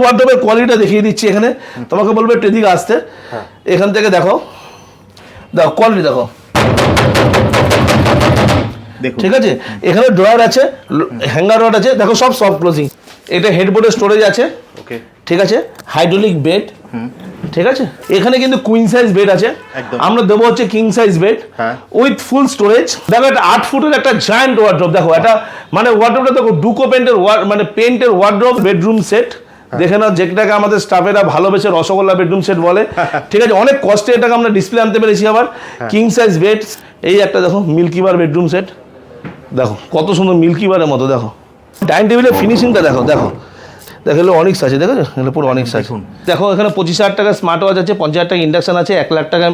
ওয়ার্ডরোবের কোয়ালিটিটা দেখিয়ে দিচ্ছি এখানে। তোমাকে বলব একটু এদিকে আসতে। এখান থেকে দেখো। দেখো কোয়ালিটি দেখো। ঠিক আছে? এখানে ড্রয়ার আছে হ্যাঙ্গার রড আছে দেখো সব সফট ক্লোজিং এটা হেডবোর্ডের স্টোরেজ আছে। ওকে ঠিক আছে? হাইড্রোলিক বেড ঠিক আছে? এখানে কিন্তু কুইন সাইজ বেড আছে। আমরা দেবো হচ্ছে কিং সাইজ বেড হ্যাঁ। উইথ ফুল স্টোরেজ দেখো একটা আট ফুটের একটা জায়ান্ট ওয়ার্ড্রোব দেখো এটা মানে ওয়ার্ড্রোবটা দেখো ডুকো পেন্টের মানে পেন্টের ওয়ার্ড্রোব বেডরুম সেট হ্যাঁ। দেখে নাও যেটাকে আমাদের স্টাফেরা ভালোবেসে রসগোল্লা বেডরুম সেট বলে। ঠিক আছে অনেক কষ্টে এটাকে আমরা ডিসপ্লে আনতে পেরেছি আবার। হ্যাঁ। কিং সাইজ বেড এই একটা দেখো মিল্কি বার বেডরুম সেট দেখো কত সুন্দর মিল্কি বারের মতো দেখো। ডাইনিং টেবিলের ফিনিশিংটা দেখো দেখো। দেখো এগুলো অনিক্স আছে দেখো এগুলো পুরো অনিক্স আছে দেখো এখানে পঁচিশ হাজার টাকা স্মার্ট ওয়াচ আছে পঞ্চাশ হাজার টাকা ইন্ডাকশন আছে এক লাখ টাকা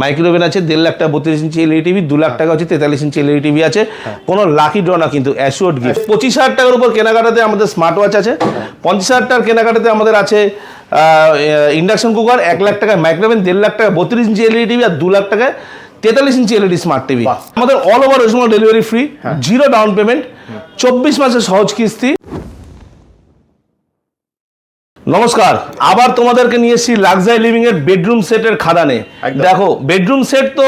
মাইক্রোওভেন আছে দেড় লাখ টাকা বত্রিশ ইঞ্চি এলইডি টিভি দু লাখ টাকা হচ্ছে তেতাল্লিশ ইঞ্চি এলইডি টিভি আছে। কোনো লাকি ড্র না কিন্তু অ্যাসিওর্ড গিফট পঁচিশ হাজার টাকার উপর কেনাকাটাতে আমাদের স্মার্ট ওয়াচ আছে। পঞ্চাশ হাজার টাকার কেনাকাটাতে আমাদের আছে ইন্ডাকশন কুকার এক লাখ টাকা মাইক্রোওভেন দেড় লাখ টাকা বত্রিশ ইঞ্চি এলইডি টিভি আর দু লাখ টাকায় তেতাল্লিশ ইঞ্চি এলইডি স্মার্ট টিভি। আমাদের all over West delivery free zero down payment চব্বিশ মাসের সহজ কিস্তি। নমস্কার। আবার তোমাদেরকে নিয়ে এসেছি লাক্সারি লিভিং এর বেডরুম সেটের খাদানে। দেখো বেডরুম সেট তো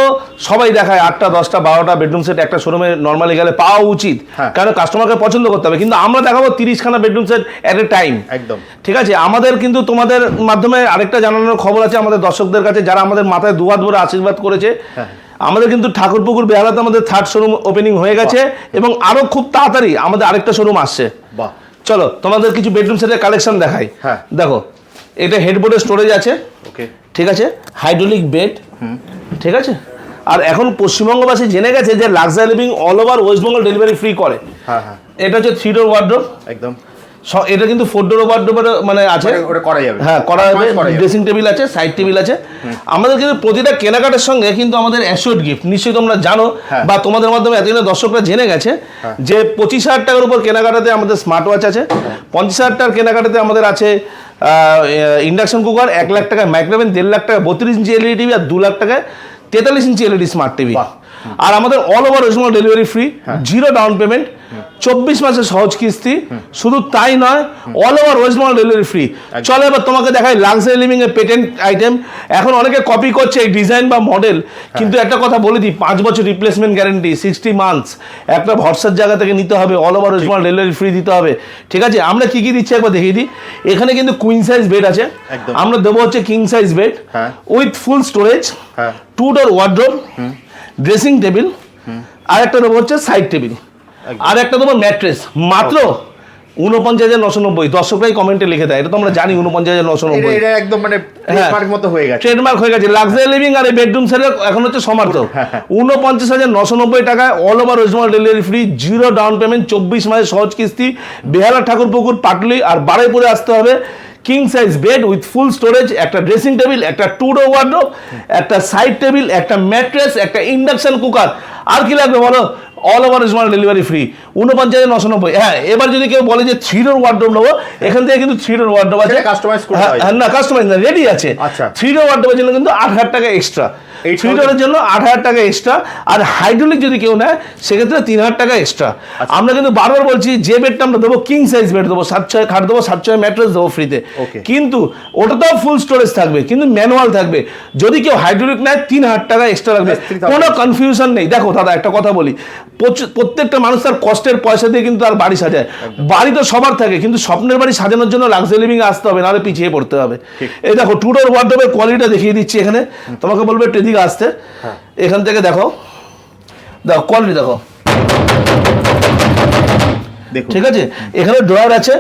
সবাই দেখায় আটটা দশটা বারোটা বেডরুম সেট একটা শোরুমে নর্মালি গেলে পাওয়া উচিত। হ্যাঁ। কারণ কাস্টমারকে পছন্দ করতে হবে। কিন্তু আমরা দেখাবো তিরিশখানা bedroom set at a time একদম। ঠিক আছে? আমাদের কিন্তু তোমাদের মাধ্যমে আরেকটা জানানোর খবর আছে আমাদের দর্শকদের কাছে যারা আমাদের মাথায় দুহাত ভরে আশীর্বাদ করেছে। হ্যাঁ। আমাদের কিন্তু ঠাকুরপুকুর বেহালাতে আমাদের থার্ড শোরুম ওপেনিং হয়ে গেছে এবং আরও খুব তাড়াতাড়ি আমাদের আরেকটা শোরুম আসছে। বাহ। চলো তোমাদের কিছু বেডরুম সেটের কালেকশন দেখাই। হ্যাঁ। দেখো এটা হেডবোর্ডের স্টোরেজ আছে। ওকে ঠিক আছে? হাইড্রোলিক বেড ঠিক আছে? আর এখন পশ্চিমবঙ্গবাসী জেনে গেছে যে luxury living all over West Bengal delivery free করে। হ্যাঁ হ্যাঁ। এটা হচ্ছে থ্রি ডোর ওয়ার্ড্রোপ একদম। এটা কিন্তু ফোর ডোর ওয়ার্ড্রোবের মানে আছে। ওটা- করা যাবে। হ্যাঁ করা যাবে। ড্রেসিং টেবিল আছে সাইড টেবিল আছে। আমাদের কিন্তু প্রতিটা কেনাকাটার সঙ্গে কিন্তু আমাদের অ্যাসিওর্ড গিফট নিশ্চয়ই তোমরা জানো হ্যাঁ। বা তোমাদের মাধ্যমে এতদিনের দর্শকরা জেনে গেছে যে পঁচিশ হাজার টাকার উপর কেনাকাটাতে আমাদের স্মার্ট ওয়াচ আছে। পঞ্চাশ হাজার টাকার কেনাকাটাতে আমাদের আছে ইন্ডাকশন কুকার এক লাখ টাকায় মাইক্রোওভেন দেড় লাখ টাকা বত্রিশ ইঞ্চি এলইডি টিভি আর দু লাখ টাকায় তেতাল্লিশ ইঞ্চি এলইডি স্মার্ট টিভি। আর আমাদের all over West Bengal delivery free zero down payment চব্বিশ মাসের সহজ কিস্তি শুধু তাই নয় all over West Bengal delivery free চলো এবার তোমাকে দেখাই লাক্সারি লিভিং এর পেটেন্ট আইটেম এখন অনেকে কপি করছে এই ডিজাইন বা মডেল কিন্তু একটা কথা বলে দিই পাঁচ বছর রিপ্লেসমেন্ট গ্যারেন্টি সিক্সটি মান্থস একটা ভরসার জায়গা থেকে নিতে হবে all over West Bengal delivery free দিতে হবে। ঠিক আছে আমরা কি কি দিচ্ছি একবার দেখিয়ে দিই। এখানে কিন্তু কুইন সাইজ বেড আছে। আমরা দেবো হচ্ছে কিং সাইজ বেড হ্যাঁ। উইথ ফুল স্টোরেজ হ্যাঁ। Two door wardrobe dressing table আর একটা দেবো হচ্ছে সাইড টেবিল আর একটা দেবো ম্যাট্রেস। মাত্র উনপঞ্চাশ হাজার নশো নব্বই। দর্শকরাই কমেন্টে লিখে দেয়। এটা তো আমরা জানি উনপঞ্চাশ হাজার নশো নব্বই। এটা একদম মানে হ্যাঁ। ট্রেডমার্ক মতো হয়ে গেছে। ট্রেডমার্ক হয়ে গেছে। লাক্সারি লিভিং আর এই বেডরুম সেটের এখন হচ্ছে সমার্থ উনপঞ্চাশ হাজার নশো নব্বই টাকায় all over West Bengal delivery free zero down payment চব্বিশ মাসের সহজ কিস্তি বেহালা ঠাকুরপুকুর পাটলি আর বাড়াইপুরে আসতে হবে। King size bed with full storage একটা ড্রেসিং টেবিল একটা টু ডো ওয়ার্ড্রোব একটা সাইড টেবিল একটা ম্যাট্রেস একটা ইন্ডাকশন কুকার আর কি লাগবে বলো? All over is delivery free উনপঞ্চাশ হাজার নশো নব্বই। হ্যাঁ এবার যদি কেউ বলে যে থ্রি ডোর নেব এখান থেকে কিন্তু থ্রি ডোর আছে। করতে হ্যাঁ, হ্যাঁ, না কাস্টমাইজ না রেডি আছে। আচ্ছা। থ্রি ডোর ওয়ার্ড্রোবের জন্য কিন্তু আট হাজার টাকা এক্সট্রা Eight থ্রি ডোরের জন্য আট হাজার টাকা এক্সট্রা আর হাইড্রোলিক যদি কেউ নেয় সেক্ষেত্রে তিন হাজার টাকা এক্সট্রা আচ্ছা। আমরা কিন্তু বারবার বলছি যে বেডটা আমরা দেবো কিং সাইজ বেড দেবো সাত ছয় খাট দেবো সাত ছয় ম্যাট্রেস দেবো ফ্রিতে. কিন্তু ওটাতেও ফুল স্টোরেজ থাকবে কিন্তু ম্যানুয়াল থাকবে। যদি কেউ হাইড্রোলিক নেয় তিন হাজার টাকা এক্সট্রা লাগবে। কোনো কনফিউশন নেই। দেখো দাদা একটা কথা বলি। প্রত্যেকটা মানুষ তার কষ্টের পয়সা দিয়ে কিন্তু তার বাড়ি সাজায়। বাড়ি তো সবার থাকে কিন্তু স্বপ্নের বাড়ি সাজানোর জন্য লাক্সারি লিভিং আসতে হবে নাহলে পিছিয়ে পড়তে হবে। এই দেখো টুডোর ডোর কোয়ালিটিটা দেখিয়ে দিচ্ছি এখানে। তোমাকে বলবে একটু এদিকে আসতে এখান থেকে দেখো। দেখো কোয়ালিটি দেখো। ঠিক আছে? এখানে ড্রয়ার আছে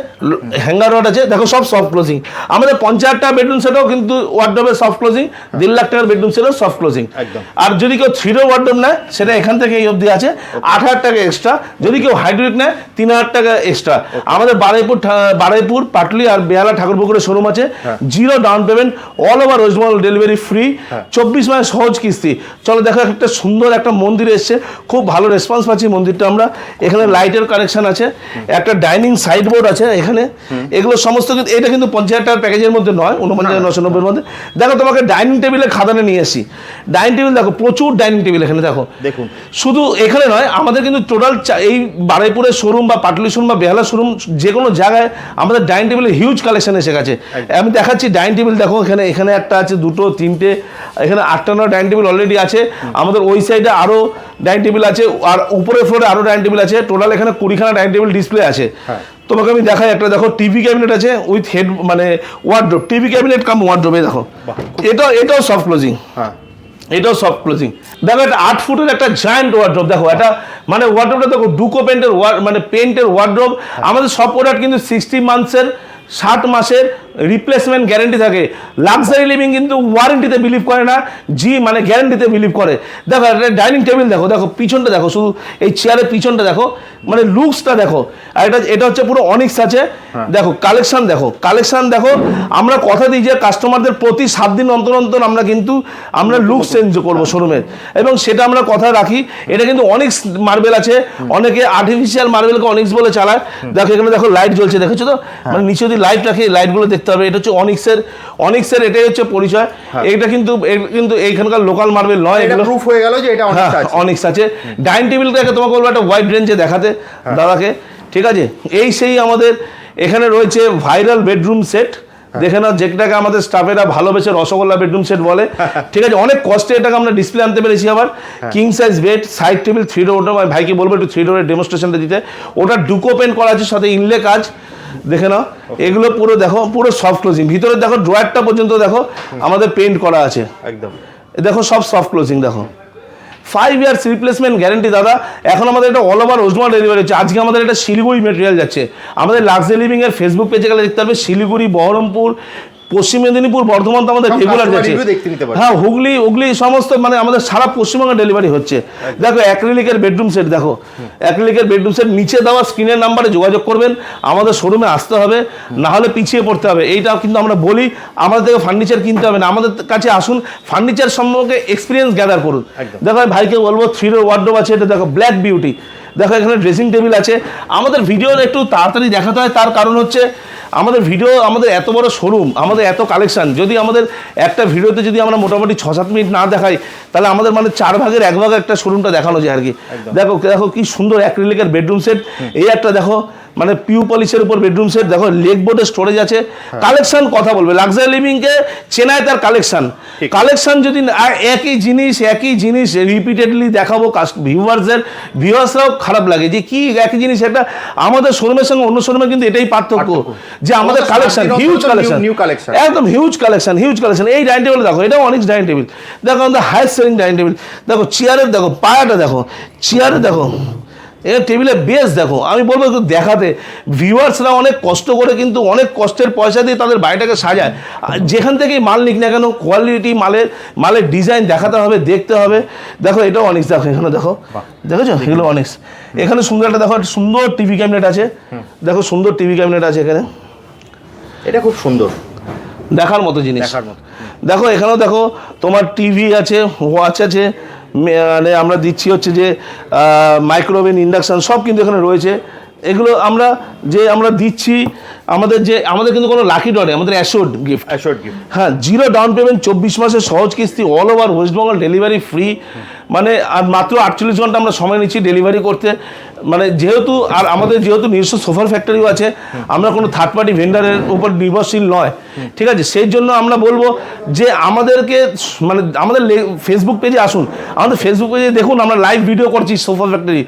হ্যাঙ্গার রড আছে দেখো সব সফট ক্লোজিং আমাদের পঞ্চাশ টাকা বেডরুম সেটাও কিন্তু ওয়ার্ডরোবের সফট ক্লোজিং দেড় লাখ টাকার বেডরুম সেটাও সফট ক্লোজিং একদম। আর যদি কেউ থ্রিডো ওয়ার্ডরোব নেয় সেটা এখান থেকে এই অবধি আছে আট হাজার টাকা এক্সট্রা যদি কেউ হাইড্রোলিক নেয় তিন হাজার টাকা এক্সট্রা আমাদের বারাইপুর বারাইপুর পাটলি আর বেহালা ঠাকুরপুকুরের শোরুম আছে। Zero down payment all over West Bengal delivery free চব্বিশ মাসের সহজ কিস্তি। চলো দেখো একটা সুন্দর একটা মন্দির এসছে। খুব ভালো রেসপন্স পাচ্ছি মন্দিরটা আমরা। এখানে লাইটের কানেকশন আছে। একটা ডাইনিং সাইড বোর্ড আছে এখানে। এগুলো সমস্ত কিন্তু এটা কিন্তু পঞ্চাশ হাজার টাকার প্যাকেজের মধ্যে নয় উনপঞ্চাশ নশো নব্বইয়ের মধ্যে। দেখো তোমাকে ডাইনিং টেবিলে খাদানে নিয়ে আসি ডাইনিং টেবিল দেখো প্রচুর ডাইনিং টেবিল এখানে দেখো। দেখুন। শুধু এখানে নয় আমাদের কিন্তু টোটাল এই বারাইপুরের শোরুম বা পাটলি শোরুম বা বেহালা শোরুম যে কোনো জায়গায় আমাদের ডাইনিং টেবিলের হিউজ কালেকশন এসে গেছে। আমি দেখাচ্ছি ডাইনিং টেবিল দেখো এখানে এখানে একটা আছে দুটো তিনটে এখানে আটটা নয় ডাইনিং টেবিল অলরেডি আছে আমাদের ওই সাইডে আরও ডাইনিং টেবিল আছে আর উপরের ফ্লোরে আরও ডাইনিং টেবিল আছে। টোটাল এখানে কুড়িখানা ডাইনিং টেবিল ডিসপ্লে আছে। হ্যাঁ। তোমাকে আমি দেখাই একটা দেখো টিভি ক্যাবিনেট আছে উইথ হেড মানে ওয়ার্ড্রোপ টিভি ক্যাবিনেট কাম ওয়ার্ড্রোবে দেখো। এটাও এটাও সফট ক্লোজিং হ্যাঁ। এটাও সফট ক্লোজিং দেখো একটা আট ফুটের একটা জায়ান্ট ওয়ার্ড্রোপ দেখো এটা মানে ওয়ার্ড্রোপটা দেখো ডুকো পেন্টের মানে পেন্টের ওয়ার্ড্রোপ আমাদের সব প্রোডাক্ট কিন্তু সিক্সটি মান্থসের ষাট মাসের রিপ্লেসমেন্ট গ্যারেন্টি থাকে। লাক্সারি লিভিং কিন্তু ওয়ারেন্টিতে বিলিভ করে না জি মানে গ্যারেন্টিতে বিলিভ করে। দেখো একটা ডাইনিং টেবিল দেখো দেখো পিছনটা দেখো শুধু এই চেয়ারের পিছনটা দেখো মানে লুকসটা দেখো। আর এটা এটা হচ্ছে পুরো অনিক্স আছে। দেখো কালেকশন দেখো কালেকশন দেখো আমরা কথা দিই যে কাস্টমারদের প্রতি সাত দিন অন্তর অন্তর আমরা কিন্তু আমরা লুক চেঞ্জ করব শোরুমের এবং সেটা আমরা কথা রাখি এটা কিন্তু অনিক্স মার্বেল আছে। অনেকে আর্টিফিশিয়াল মার্বেলকে অনিক্স বলে চালায়। দেখো এখানে দেখো লাইট জ্বলছে দেখেছ তো? মানে নিচে যদি লাইট রাখি লাইটগুলো দেখতে হবে এটা হচ্ছে অনিক্সের অনিক্সের এটাই হচ্ছে পরিচয়। এটা কিন্তু কিন্তু এইখানকার লোকাল মার্বেল নয় এটা এগুলো প্রুফ হয়ে গেল যে এটা অনিক্স হ্যাঁ আছে। অনিক্স আছে। ডাইনিং টেবিলটাকে তোমাকে বলব একটা ওয়াইড রেঞ্জে দেখাতে দাদাকে। ঠিক আছে? এই সেই আমাদের এখানে রয়েছে ভাইরাল বেডরুম সেট দেখে নাও যেটাকে আমাদের স্টাফেরা ভালোবেসে রসগোল্লা বেডরুম সেট বলে। ঠিক আছে অনেক কষ্টে এটাকে আমরা ডিসপ্লে আনতে পেরেছি আবার। King size bed side table three door ওটা আমি ভাইকে বলব একটু থ্রি ডোরের ডেমনস্ট্রেশনটা দিতে। ওটা ডুকো পেন করা আছে সাথে ইনলে কাজ। দেখে নাও এগুলো পুরো দেখো পুরো সফট ক্লোজিং ভিতরে দেখো ড্রয়ারটা পর্যন্ত দেখো আমাদের পেন্ট করা আছে। একদম। দেখো সব সফট ক্লোজিং দেখো। ফাইভ ইয়ার্স রিপ্লেসমেন্ট গ্যারেন্টি দাদা। এখন আমাদের এটা অল ওভার ওজমা ডেলিভারি হচ্ছে। আজকে আমাদের এটা শিলিগুড়ি মেটেরিয়াল যাচ্ছে। আমাদের লাক্সারি লিভিংয়ের ফেসবুক পেজে গেলে দেখতে পারবে, শিলিগুড়ি, বহরমপুর পশ্চিম মেদিনীপুর বর্ধমান তো আমাদের রেগুলার যাচ্ছে। হ্যাঁ হুগলি হুগলি সমস্ত মানে আমাদের সারা পশ্চিমবঙ্গে ডেলিভারি হচ্ছে। দেখো অ্যাক্রিলিকের বেডরুম সেট দেখো। অ্যাক্রিলিকের বেডরুম সেট নিচে দেওয়া স্ক্রিনের নাম্বারে যোগাযোগ করবেন। আমাদের শোরুমে আসতে হবে। না হলে পিছিয়ে পড়তে হবে। এইটাও কিন্তু আমরা বলি আমাদের থেকে ফার্নিচার কিনতে হবে না। আমাদের কাছে আসুন ফার্নিচার সম্পর্কে এক্সপিরিয়েন্স গ্যাদার করুন। দেখো ভাইকে বলব থ্রি ডোর ওয়ার্ডরোব আছে এটা দেখো ব্ল্যাক বিউটি দেখো এখানে ড্রেসিং টেবিল আছে। আমাদের ভিডিও একটু তাড়াতাড়ি দেখাতে হয় তার কারণ হচ্ছে আমাদের ভিডিও আমাদের এত বড় শোরুম আমাদের এত কালেকশান যদি আমাদের একটা ভিডিওতে যদি আমরা মোটামুটি ছ সাত মিনিট না দেখাই তাহলে আমাদের মানে চার ভাগের এক ভাগের একটা শোরুমটা দেখানো যায় আর কি। দেখো দেখো কি সুন্দর অ্যাক্রিলিকের বেডরুম সেট এই একটা দেখো মানে পিউ পলিশের উপর বেডরুম সেট দেখো লেগ বোর্ডে স্টোরেজ আছে। কালেকশন কথা বলবে। লাক্সারি লিভিংকে চেনায় তার কালেকশন কালেকশন যদি একই জিনিস একই জিনিস রিপিটেডলি দেখাবো ভিউয়ার্সের ভিউয়ার্সরাও খারাপ লাগে যে কি একই জিনিস এটা আমাদের শোরুমের সঙ্গে অন্য শোরুমের কিন্তু এটাই পার্থক্য। যে আমাদের কালেকশন হিউজ কালেকশন একদম হিউজ কালেকশন হিউজ কালেকশন এই ডাইনিং টেবিল দেখো এটাও অনেক ডাইনিং টেবিল দেখো আমাদের হাইস্ট সেলিং ডাইনিং টেবিল দেখো চেয়ারের দেখো পায়াটা দেখো। চেয়ারে দেখো এ টেবিলে বেশ দেখো আমি বলব একটু দেখাতে। ভিউয়ার্সরা অনেক কষ্ট করে কিন্তু অনেক কষ্টের পয়সা দিয়ে তাদের বাড়িটাকে সাজায়। আর যেখান থেকেই মাল নিক না কেন কোয়ালিটি মালের মালের ডিজাইন দেখাতে হবে দেখতে হবে। দেখো এটাও অনেক দেখো এখানে দেখো। দেখেছ? এগুলো অনেক এখানে সুন্দর একটা দেখো একটা সুন্দর টিভি ক্যাবিনেট আছে। দেখো সুন্দর টিভি ক্যাবিনেট আছে এখানে। এটা খুব সুন্দর। দেখার মতো জিনিস। দেখার মতো। দেখো এখানেও দেখো তোমার টিভি আছে ওয়াচ আছে মানে আমরা দিচ্ছি হচ্ছে যে মাইক্রোওভেন ইন্ডাকশান সব কিন্তু এখানে রয়েছে। এগুলো আমরা যে আমরা দিচ্ছি আমাদের যে আমাদের কিন্তু কোনো লাকি ডরে আমাদের অ্যাশোর্ড গিফট অ্যাশোর্ড গিফট হ্যাঁ জিরো ডাউন পেমেন্ট চব্বিশ মাসের সহজ কিস্তি all over West Bengal delivery free মানে আর মাত্র আটচল্লিশ ঘণ্টা আমরা সময় নিচ্ছি ডেলিভারি করতে। মানে যেহেতু আর আমাদের যেহেতু নিজস্ব সোফার ফ্যাক্টরিও আছে আমরা কোনো থার্ড পার্টি ভেন্ডারের উপর নির্ভরশীল নয়। ঠিক আছে? সেই জন্য আমরা বলব যে আমাদেরকে মানে আমাদের ফেসবুক পেজে আসুন। আমাদের ফেসবুক পেজে দেখুন আমরা লাইভ ভিডিও করছি সোফা ফ্যাক্টরি।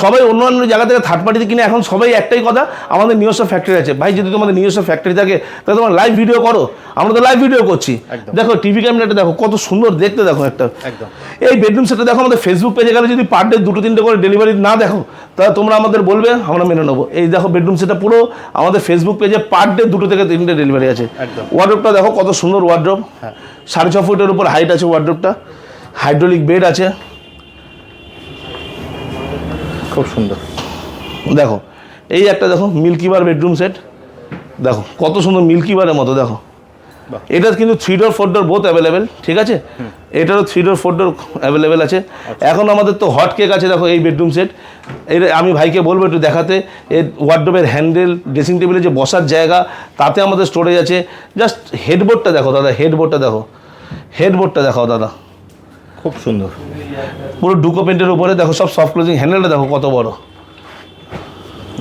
সবাই অন্য অন্য জায়গা থেকে থার্ড পার্টিতে কিনে এখন সবাই একটাই কথা আমাদের নিজস্ব ফ্যাক্টরি আছে। ভাই যদি তোমাদের নিজস্ব ফ্যাক্টরি থাকে তাহলে তোমার লাইভ ভিডিও করো। আমরা তো লাইভ ভিডিও করছি। দেখো টিভি ক্যামেরাটা দেখো কত সুন্দর দেখতে দেখো একটা। এই বেডরুম সেটটা দেখো আমাদের ফেসবুক পেজে গেলে যদি পার ডে দুটো তিনটে করে ডেলিভারি না দেখো তাহলে তোমরা আমাদের বলবে আমরা মেনে নেব। এই দেখো বেডরুম সেটটা পুরো আমাদের ফেসবুক পেজে পার ডে দুটো থেকে তিনটে ডেলিভারি আছে। ওয়ার্ড্রোপটা দেখো কত সুন্দর ওয়ার্ড্রোপ হ্যাঁ। সাড়ে ছ ফুটের উপর হাইট আছে ওয়ার্ড্রোপটা হাইড্রোলিক বেড আছে। খুব সুন্দর। দেখো এই একটা দেখো মিল্কিবার বেডরুম সেট দেখো কত সুন্দর মিল্কিবারের মতো দেখো। এটা কিন্তু three door four door both available ঠিক আছে? এটারও three door four door available আছে। এখন আমাদের তো হট কেক আছে দেখো এই বেডরুম সেট এটা আমি ভাইকে বলব একটু দেখাতে। এর ওয়ার্ডরোবের হ্যান্ডেল ড্রেসিং টেবিলের যে বসার জায়গা তাতে আমাদের স্টোরেজ আছে। জাস্ট হেডবোর্ডটা দেখো দাদা হেডবোর্ডটা দেখো। হেডবোর্ডটা দেখাও দাদা। খুব সুন্দর। পুরো ডুকো পেন্টের উপরে দেখো সব সফট ক্লোজিং হ্যান্ডেলটা দেখো কত বড়।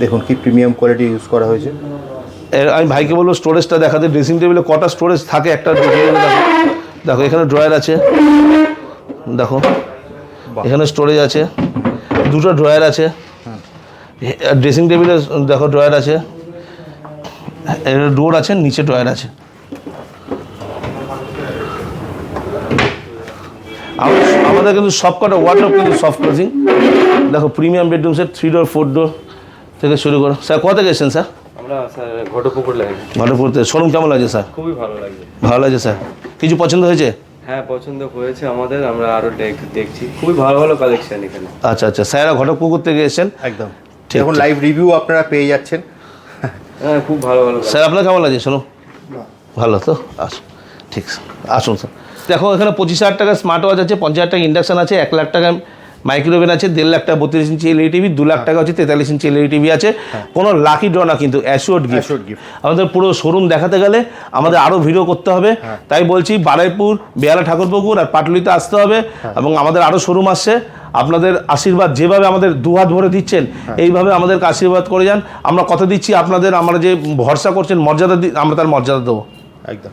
দেখুন কি প্রিমিয়াম কোয়ালিটি ইউজ করা হয়েছে। আমি ভাইকে বলব স্টোরেজটা দেখাতে ড্রেসিং টেবিলে কটা স্টোরেজ থাকে একটা দেখো। দেখো এখানে ড্রয়ার আছে। দেখো এখানে স্টোরেজ আছে। দুটো ড্রয়ার আছে। ড্রেসিং টেবিলে দেখো ড্রয়ার আছে। ডোর আছে নিচে ড্রয়ার আছে। আমাদের কিন্তু সবকটা ওয়ার্ডরোব কিন্তু সফট ক্লোজিং দেখো premium bedroom set three door four door থেকে শুরু করো। স্যার কোথা থেকে এসেছেন স্যার? স্যার ভালো শোরুম কেমন লাগছে স্যার? খুবই ভালো লাগছে। ভালো লাগছে স্যার? কিছু পছন্দ হয়েছে? হ্যাঁ পছন্দ হয়েছে আমাদের আমরা আরও দেখছি। খুবই ভালো ভালো কালেকশন এখানে। আচ্ছা আচ্ছা। স্যাররা ঘটক পুকুর থেকে এসেছেন? একদম। ঠিক, এখন লাইভ রিভিউ আপনারা পেয়ে যাচ্ছেন। হ্যাঁ খুব ভালো ভালো স্যার আপনার কেমন লাগছে শোনো ভালো তো? আসুন ঠিক আছে আসুন স্যার। দেখো এখানে পঁচিশ হাজার টাকা স্মার্ট ওয়াচ আছে পঞ্চাশ হাজার টাকা ইন্ডাকশন আছে এক লাখ টাকা মাইক্রোওভেন আছে দেড় লাখ টাকা বত্রিশ ইঞ্চি এলইডি টিভি দু লাখ টাকা হচ্ছে তেতাল্লিশ ইঞ্চি এলইডি টিভি আছে। কোনো লাকি ড্র না কিন্তু অ্যাসিওর্ড গিফট আমাদের পুরো শোরুম দেখাতে গেলে আমাদের আরও ভিডিও করতে হবে। তাই বলছি বারাইপুর বেহালা ঠাকুরপুকুর আর পাটলিতে আসতে হবে এবং আমাদের আরও শোরুম আসছে। আপনাদের আশীর্বাদ যেভাবে আমাদের দুহাত ভরে দিচ্ছেন এইভাবে আমাদেরকে আশীর্বাদ করে যান। আমরা কথা দিচ্ছি আপনাদের আমরা যে ভরসা করছেন মর্যাদা দি- আমরা তার মর্যাদা দেবো। একদম।